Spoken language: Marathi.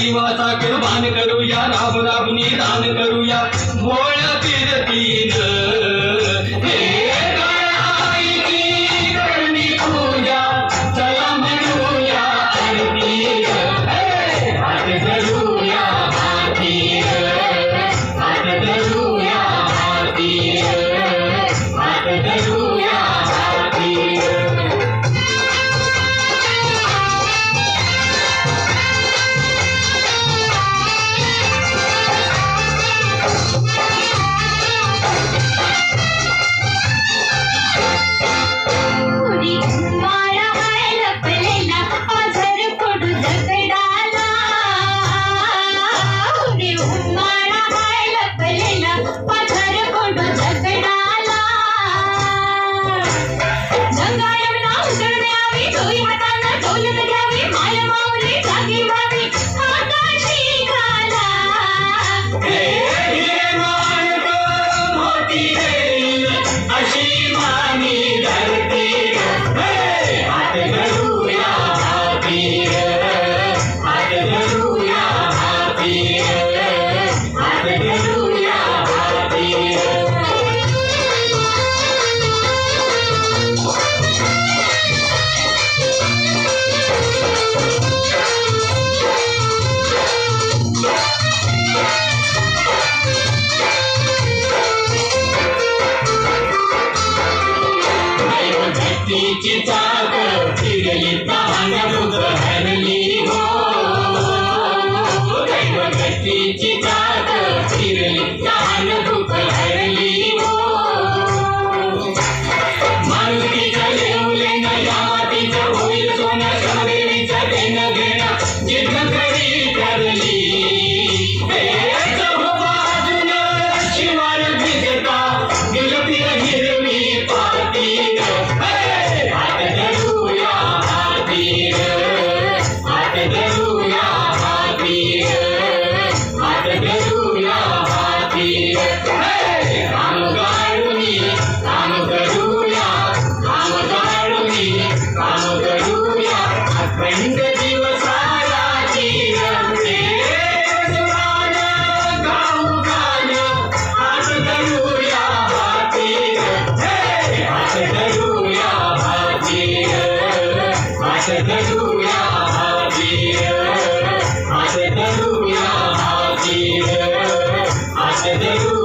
देवाचा कुर्बान करूया राम रामनी दान करूया भोळ्या तिचा चिरलिता अनुग हरली हो दैव गतीची जात चिरलिता अनुग तुया भाजी पाच दुया भाजी पास तुया भाजी पासू